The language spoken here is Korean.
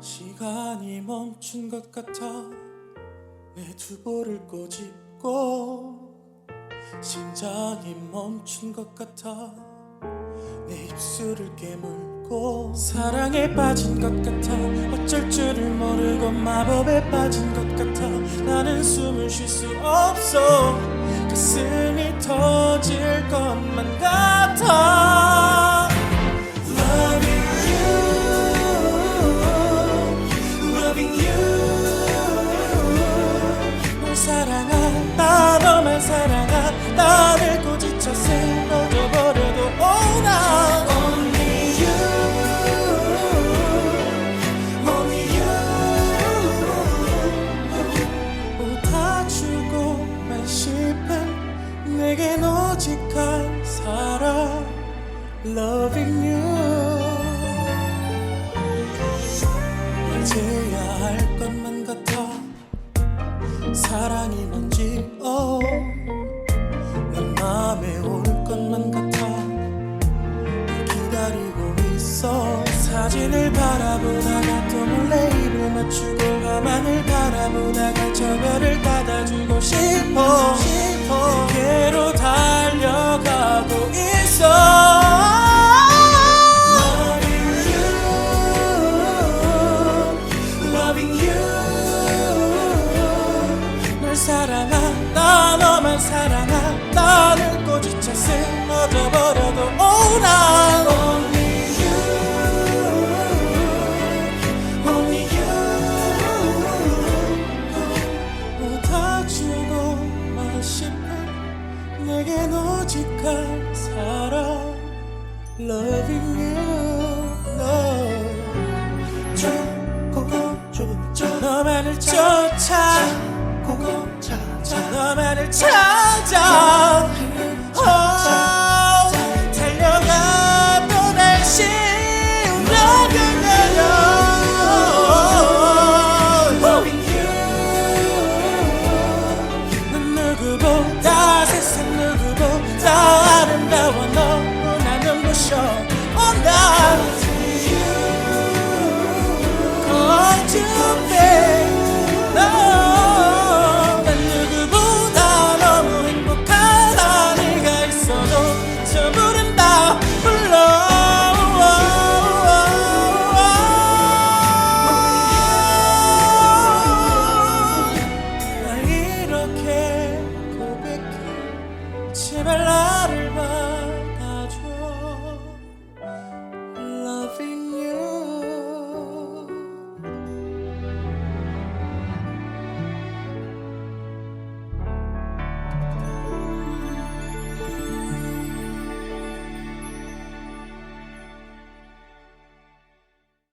시간이 멈춘 것 같아 내 두볼을 꼬집고 심장이 멈춘 것 같아 내 입술을 깨물고 사랑에 빠진 것 같아 어쩔 줄을 모르고 마법에 빠진 것 같아 나는 숨을 쉴 수 없어 가슴 사랑하 나를 꼬지쳐 쓰러져 버려도 oh now Only you Only you. 다 주고만 싶은 내겐 오직 한 사람 Loving you. 이제야 할 것만 같아. 사랑이 뭔지 oh. 사진을 바라보다가 또 몰래 입을 맞추고 가만을 바라보다가 저 별을 닫아주고 싶어. 내게로 달려가고 있어. Loving you. Loving you. 널 사랑한다 너만 사랑하 나 내겐 오직 한 사람 Loving you no. 쫓고 쫓아 너만을 쫓아. 너만을 찾아 的我，no，不能够说。